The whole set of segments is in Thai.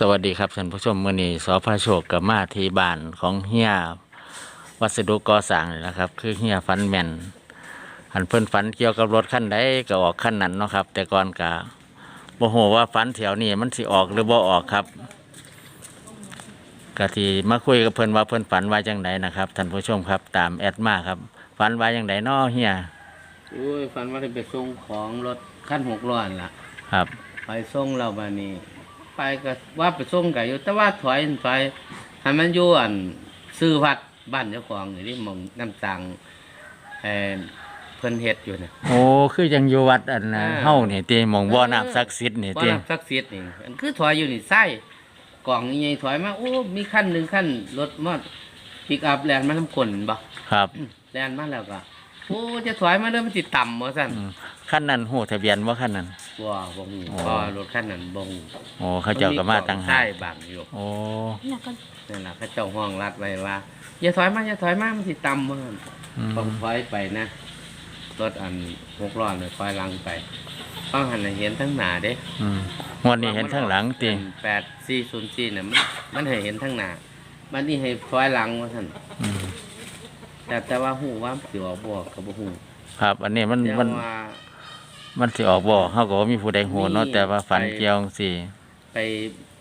สวัสดีครับท่านผู้ชมมื่อนี้สพโชคกับมาที่บ้านของเฮียวัสดุก่อสร้างนี่นะครับ คือเฮียฟันแมนหันเพิ่นฝันเกี่ยวกับรถคันใดก็ออกคันนั้นเนาะครับ แต่ก่อนกะบ่ฮู้ว่าฝันแถวนี้มันสิออกหรือบ่ออกครับกะที่มาคุยกับเพิ่นว่าเพิ่นฝันว่าจังไดนะครับท่านผู้ชมครับ ตามแอดมาครับฝันว่าจังไดน้อเฮียโอ้ยฝันว่าได้ไปส่งของรถขั้นหกล้อนล่ะ ครับ ไปส่งเราบานี้ ไปก็ว่าไปส่งกันอยู่แต่ว่าถอยถอยให้มันอยู่อันซื้อวัดบ้านเจ้าของนี่ที่มองน้ำตังเออเพิ่นเฮ็ดอยู่น่ะโอ้คือยังอยู่วัดอันน่ะอ่าเฮานี่ติหมองบ่อน้ำศักดิ์สิทธิ์นี่ว่าติน้ำศักดิ์สิทธิ์นี่อันคือถอยอยู่นี่ไส้กล่องใหญ่ๆถอยมาโอ้มีขั้นหนึ่งขั้นรถมอดปิกอัพแลนด์มาทำคนบ่ครับอืมแลนด์มาแล้วก็โอ้จะถอยมาเด้อมันสิต่ำบ่ซั่น อืมคันนั้นหูทะเบียนว่าคันนั้น บ่บ่ฮู้อ๋อเพราะรถคันนั้นบ่ฮู้โอ้เขาเจ้าก็มาตั้งหาใช่กบางอยู่โอ้นั่นแหละเขาเจ้าห้องรัดไว้ว่าอย่าถอยมาอย่าถอยมามันสิต่ำมันอืมต้องถอยไปนะรถอันหกล้อเนี่ยถอยหลังไปต้องหันให้เห็นทั้งหน้าเด้ อืมงวันนี้เห็นข้างหลังติแปดสี่ศูนย์สี่เนี่ยมันมันให้เห็นทั้งหน้ามันนี่ให้ถอยหลังว่าท่านอืมแต่แต่ว่าหูว่าสิออกบ่กับบ่หูครับ อันนี้มันแต่มันว่า มันสิออกบ่เฮาก็บ่มีผู้ใดฮู้เนาะมีแต่ว่าฝันไปเกี่ยวจังซี่ไป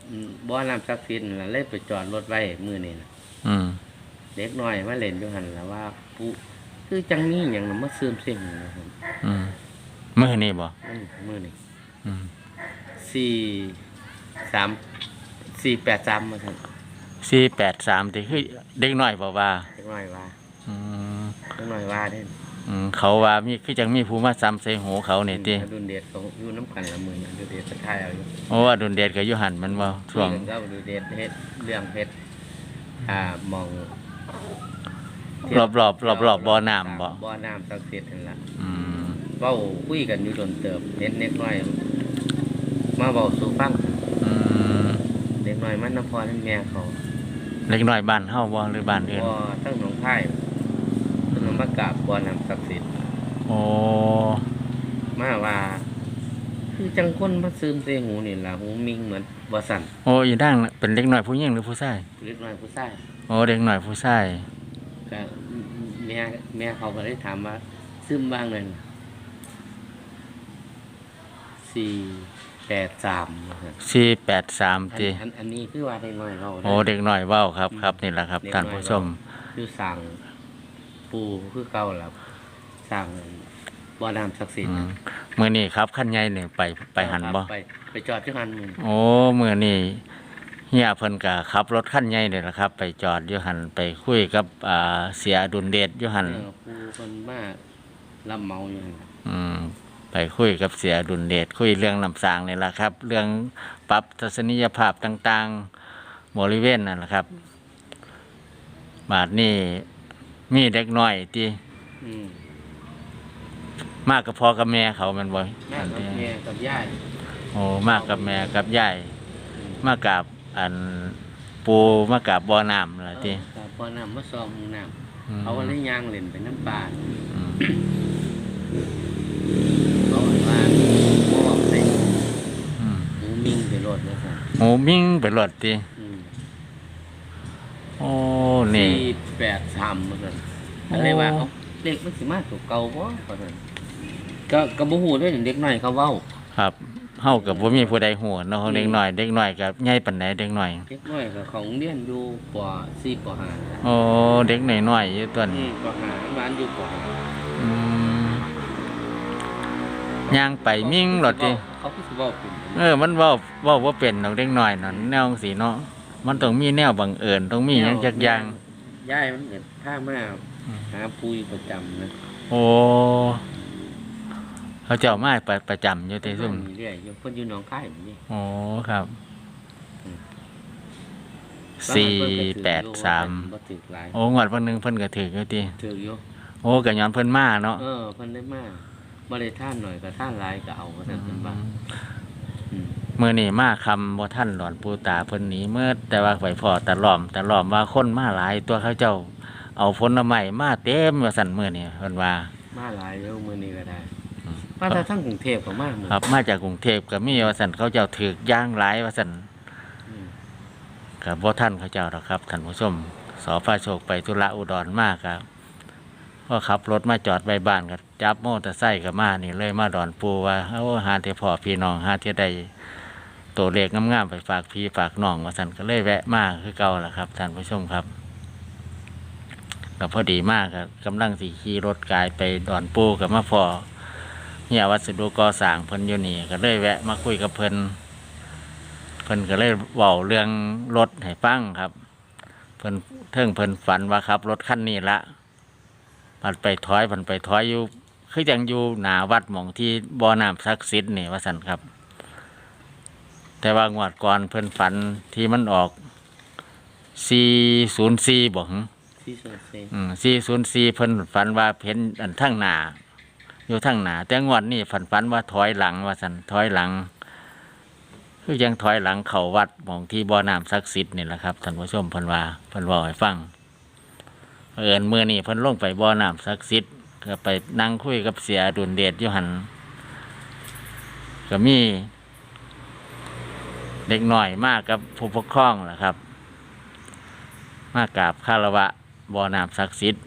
อืมบ่อน้ำซักซินนล่ะเลยไปจอดรถไว้มื้อนี้นะอืมเด็กน้อยมาเล่นอยู่หั่นล่ะว่าผู้คือจังนี้หยังน่ะมาซึมเสียงนะครับอืมมื้อนี้บ่อืมมื้อนี้อืมสี่สามสี่แปดสามมาท่าน483ติคือเด็กน้อยบ่ว่าเล็กน้อยว่าอืมเล็กน้อยว่าเด่น อืมเขาว่ามีคือจังมีผู้มาซ้ำใส่หูเขานี่ติอดุลเดชเขาอยู่น้ำกันละมือนะอดุลเดชจะทายเอาอยู่โอ้อดุลเดชก็อยู่หั่นมันบ่ช่วงคุยกันก็อดุลเดชเฮ็ดเรื่องเพชรอ่ามองรอบๆรอบๆบ่อน้ำบ่ บ่อน้ำศักดิ์สิทธิ์นั่นล่ะ อืมเว้าคุยกันอยู่โดนเติบเน็ตเน็กน้อยมาเบาสู่ฟังอืมเด็กน้อยมันน้ำพอทั้งแม่เขาเล็กน้อยบ้านเฮาบ่หรือบ้านอื่นบ่ทั้งหนองไผ่ทั้งหนอง มะกราบบ่อน้ำศักดิ์สิทธิ์โอ้มาว่าคือจังคนมาซึมใส่หูนี่ล่ะหูมิงเหมือนบ่สั่นโอ้ยดังเป็นเด็กหน้อยผู้หญิงหรือผู้ชายเล็กน้อยผู้ชายโอ้เด็กหน้อยผู้ชายก็แม่แม่เขาก็เลยถามว่าซึมบ้างเลยสี่แปดสามสี่แปดสามอันตีอันอันนี้คือว่าเด็กหน้อยเราโอ้เด็กหน้อยเว้าครับครับนี่แหละครับท่านผู้ชมคือสั่ง ปูคือเก่าแล้วสั่งบ่อน้ำศักดิ์สิทธิ์อืมมื้อนี้ครับขั้นใหญ่นี่ไปไปหันบ่ไปไปจอดที่หันมือโอ้มื้อนี้เฮียเพิ่นก็ขับ รถขั้นใหญ่นี่แหละครับ ไปจอดอยู่หันไปคุยกับอ่าเสียดุลเดชอยู่หันเออปูคนมาลำเมาอยู่หั่นอืมไปคุยกับเสียดุลเดชคุยเรื่องลำสางนี่แหละครับ เรื่องปรับทัศนียภาพต่าง ๆบริเวณนั่นแหละครับ บาดนี้ มีเด็กน้อยที่อืมมากกับพ่อกับแม่เขาแมันบ่แม่กับแม่กับย่าโอ้มากกับแม่กับยายมากับอันปูมากับบ่อน้ำล่ะเอที่อครับพอน้ำมาซอมห้องน้อืมำเขาก็เลยย่างเล่นไปน้ำปลาอืมเขาบอกว่าหม้อใส่อืม หมูมิ่งไปรถนะครับหมูมิ่งไปรถติอืม โอ้นี่ สี่แปดสามเหมือนกันโอ้ อะไรว่าเอาเด็กมันสิมาถูกเก่าบ่เพราะนั้นก็กระบูหูด้วยเด็กน้อยเขาเว้าครับเฮากับบ่มีผู้ใดฮู้เนาะเด็กน้อยเด็กน้อยกับใหญ่ปานใดเด็กน้อย เด็กน้อยก็เขาโรงเรียนอยู่ปสี่ปห้าโอ้เด็กน้อยๆอยู่ตัวอืนี้มปห้าบ้านอยู่ปห้าอืมย่างไปมิ่งรถติเขาคือสิเว้าเป็นเออมันเว้าเว้าบ่เป็นดอกเด็กน้อยนั่นแนวจังซี่เนาะ มันต้องมีแนวบังเอิญต้องมีหยังจักอย่าง ย่ายมันเกิดผ้ามาอืม หาปุยประจำนะโอ้เขาเจ้ามาประประจำอยู่แต่ซุ่มเรื่อยอยู่คนอยู่หนองคายแบบนี้โอ้ครับอืมสี่แปดสามบ่ถึกหลายโอ้งวดวันหนึ่งเพิ่นก็ถืออยู่ติถึกอยู่โอ้ก็ย้อนเพิ่นมาเนาะเออเพิ่นได้มาบ่ได้ท่านหน่อยก็ท่านหลายก็เอาว่าซั่นเพิ่นว่าอืม มื้อนี้มาคำบ่ทันหลอนปูตาเพิ่นหนีเมื่อแต่ว่าไปพอตะล้อมตะล้อมว่าคนมาหลายตัวเขาเจ้า เอาผลไม้มาเต็มว่าซั่นมื้อนี้เพิ่นว่ามาหลายเดี๋ยวมื้อนี้ก็ได้อืมมาแต่ทั้งกรุงเทพก็มาหมดครับ มาจากกรุงเทพก็มีว่าซั่นเขาเจ้าถือกย่างหลายว่าซั่นอืมกับบ่ท่านเขาเจ้าหรอกครับท่านผู้ชมสอฟ้าโชคไปธุระอุดรมากครับก็ขับรถมาจอดใบบ้านกับจับโมอเตอร์ไซค์กับมานี่เลยมาดอนปูว่าเอาหาเทพอพี่น้องหาเทใด ตัวเลขงามๆไปฝากพี่ฝากน้องว่าสันก็เลยแวะมากคือเก่าละครับท่านผู้ชมครับก็พอดีมากครับกำลังสีขี่รถกายไปดอนปูกับมาพอเฮียวัสดุก่อสร้างเพิ่นอยู่นี่ก็เลยแวะมาคุยกับเพิ่นเพิ่นก็เลยเว้าเรื่องรถให้ฟังครับ เพิ่นเทิงเพิ่นฝันว่าครับ รถคันนี้ละมันไปถอยมันไปถอยอยู่คือยังอยู่หนาวัดหมองที่บ่อน้ำศักดิ์สิทธิ์นี่ว่าสันครับ แต่ว่างวดก่อนเพิ่นฝันที่มันออก404บ่หึที่สุดเซอืม404เพิ่นฝันว่าเห็นอันทั้งหน้าอยู่ทั้งหน้าแต่งวดนี้ฝันฝันว่าถอยหลังว่าสันถอยหลังคือยังถอยหลังเขาวัดหมองที่บ่อน้ำศักดิ์สิทธิ์นี่แหละครับท่านผู้ชมเพิ่นว่าเพิ่นเว่าให้ฟังเผอิญมือนี่เพิ่นลงไปบ่อน้ำศักดิ์สิทธิ์ก็ไปนั่งคุยกับเสียดุลเดชอยู่หันก็มี เด็กหน่อยมากกับผู้ปกครองแหละครับ มากราบคารวะบ่อน้ำศักดิ์สิทธิ์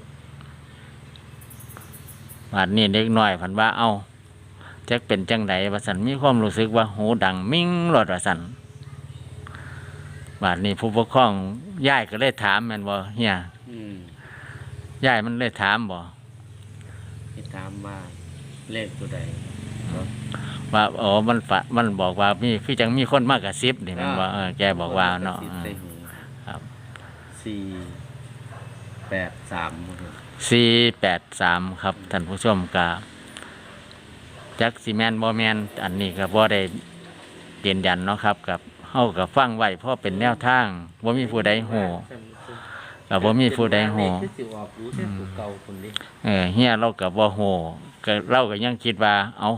วันนี้เด็กหน่อยเพันว่าเอ้าจักเป็นจังไดว่าสันมีความรู้สึกว่าหูดังมิ่งรถว่าสันบาดนี้ผู้ปกครองย่ายก็เลยถามแมันบ่เฮียอืมย่ายมันเลยถามบ่ให้ถามว่าเลขตัวใด ว่าอ๋อมันฝะมันบอกว่ามีคือจังมีคนมากกระซิบนี่แมันว่าเออแกบอกว่าเนาะสิใส่หูครับ สี่แปดสามบ่ครับสี่แปดสามครับท่านผู้ชมกะจักซีแมนบอแมนอันนี้ก็บ่ได้ยืนยันเนาะครับ กับเฮากับฟังไว้เพราะเป็นแนวทางบ่มีผู้ใดฮู้กับบ่มีผู้ใดฮู้คือสิออกรู้แค่ตัวเก่าคนนี้เออเฮียเรากับว่าโหก็เราก็ยังคิดว่า เอา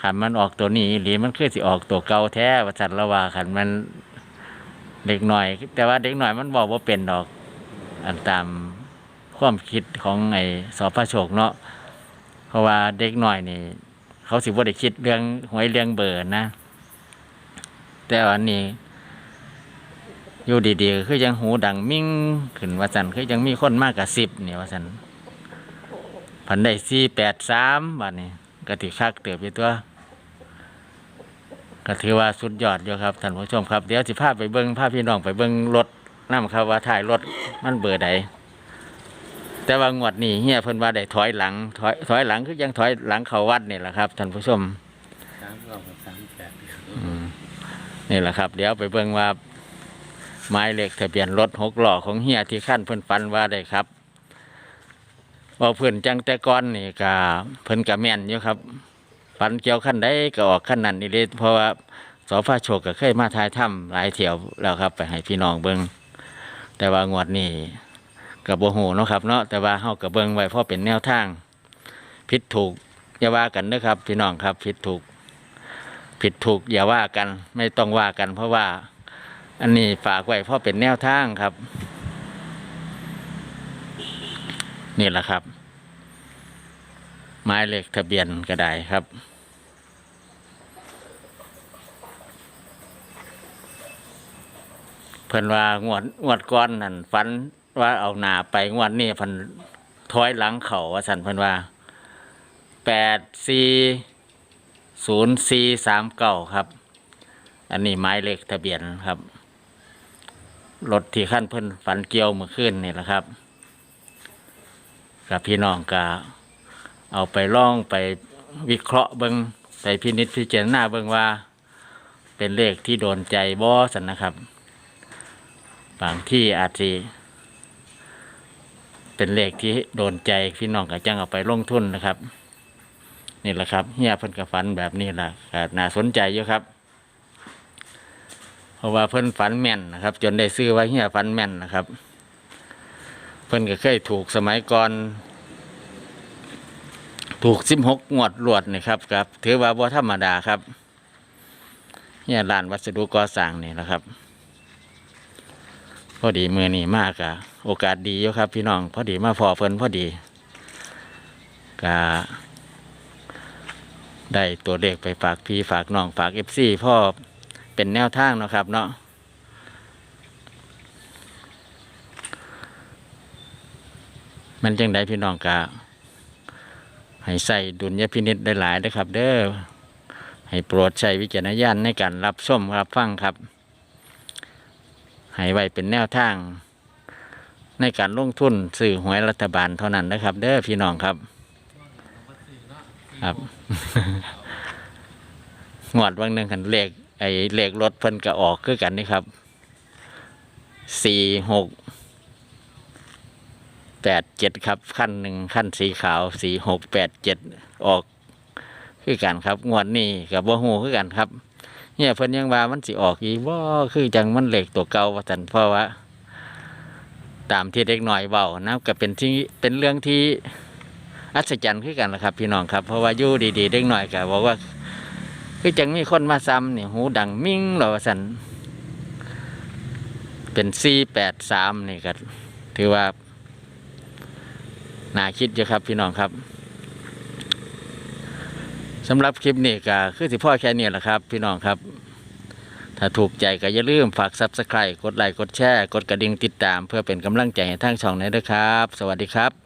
ขันมันออกตัวนี้หรือมันคือสิออกตัวเก่าแท้ว่าสัตว์ละว่าขันมันเด็กหน่อย แต่ว่าเด็กหน่อยมันบอกว่าเป็นดอก อันตามความคิดของไอ้สอพระโชคเนาะเพราะว่าเด็กหน่อยนี่ เขาสิบ่ได้คิดเรื่องหวยเรื่องเบอร์นะ แต่วันนี้อยู่ดีๆคือยังหูดังมิ่งขึ้นว่าสันคือยังมีคนมากกว่าสิบเนี่ยว่าสันพันได้สี่แปดสามบาทนี่กติคักเติบอยู่ตัว ก็ถือว่าสุดยอดอยู่ครับท่านผู้ชมครับ เดี๋ยวสิพาไปเบิ้งพาพี่น้องไปเบิ้งรถน้ำครับว่าถ่ายรถมันเบอร์ใดแต่ว่างวดนี้เฮียเพิ่นว่าได้ถอยหลังถอยถอยหลังคือยังถอยหลังเขาวัดนี่แหละครับท่านผู้ชมสามเก้ากับสามแปดอืมนี่แหละครับ เดี๋ยวไปเบิ่งว่าหมายเลขทะเบียนรถหกหล้อของเฮียที่ขั้นเพิ่นฟันว่าได้ครับว่าเพิ่นจังแต่ก่อนนี่ก็เพิ่นก็แม่นอยู่ครับ ฟันเกี่ยวขั้นใดก็ออกขั้นนั้นนี่เลยเพราะว่าสอฟ้าโชคก็เคยมาทายถ้ำหลายเที่ยวแล้วครับ ไปให้พี่น้องเบิ่งแต่ว่างวดนี้ก็บ่ฮู้เนาะครับเนาะแต่ว่าเฮาก็เบิ่งไว้เพราะเป็นแนวทางผิดถูกอย่าว่ากันเด้อครับ พี่น้องครับผิดถูก ผิดถูกอย่าว่ากัน ไม่ต้องว่ากัน เพราะว่า อันนี้ฝากไว้เพราะเป็นแนวทางครับ นี่แหละครับ หมายเลขทะเบียนก็ได้ครับ เพิ่นว่างวดงวดก้อนนั่นฝันว่าเอาหนาไปงวดนี้เพันถอยหลังเขาว่าสันเพิ่นว่าแปดสี่ศูนย์สี่สามเก้าครับ อันนี้หมายเลขทะเบียนครับรถที่ขั้นเพิ่นฝันเกี่ยวเมื่อคืนนี่แหละครับ กับพี่น้องก็ เอาไปล่องไปวิเคราะห์เบิงไปพินิจพิจารณาเบิงว่า เป็นเลขที่โดนใจบอสันนะครับ บางที่อาจจะเป็นเลขที่โดนใจพี่น้องก็จังเอาไปลงทุนนะครับนี่แหละครับเฮียเพิ่นกับฝันแบบนี้แหละน่าสนใจอยู่ครับ เพราะว่าเพิ่นฝันแม่นนะครับ จนได้ซื้อไว้เฮียฝันแม่นนะครับ เพิ่นก็เคยถูกสมัยก่อน ถูกสิบหกงวดรวดนะครับครับถือว่าบ่ธรรมดาครับ เนี่ยลานวัสดุก่อสร้างนี่นะครับ พอดีมือนี่มากอะโอกาสดีอยู่ครับ พี่น้องพอดีมาพอเฟินพอดีกะได้ตัวเลขไปฝากพี่ฝากน้องฝากเอฟซีพ่อเป็นแนวทางนะครับ เนาะมันจังได้พี่น้องกะ ให้ใส่ดุลยพินิษได้หลายนะครับ เด้อให้โปรดใช้วิจารณญาณในการรับชมรับฟังครับ ให้ไว้เป็นแนวทาง ในการลงทุนซื้อหวยรัฐบาลเท่านั้นนะครับ เด้อพี่น้องครับครับงวดวันหนึ่งกันเลขไอเลขรถเพิ่นก็ออกคือกันนี่ครับสี่หก แปดเจ็ดครับขั้นหนึ่งขั้นสีขาวสีหกแปดเจ็ดออกคือกันครับ งวดนี้กับบ่ฮู้คือกันครับ เนี่ยเพิ่นยังว่ามันสิออกอีกบ่คือจังมันเหลขตัวเก่าว่าซั่นเพราะว่า ตามที่เด็กหน่อยเบานะก็เป็นที่เป็นเรื่องที่อัศจรรย์ขึ้นกันนะครับ พี่น้องครับ เพราะว่ายู่ดีๆเด็กหน่อยก็บอกว่า คือจังมีคนมาซ้ำเนี่ยหูดังมิ่งหรอว่าสันเป็นสี่แปดสามนี่ก็ถือว่า น่าคิดอยู่ครับพี่น้องครับสำหรับคลิปนี้ก็คือสิพ่อแค่นี้แหละครับ พี่น้องครับ ถ้าถูกใจก็อย่าลืมฝากซับสไครต์กดไลค์กดแชร์ กดกระดิ่งติดตาม เพื่อเป็นกำลังใจให้ทางช่องนี้ด้วยครับ สวัสดีครับ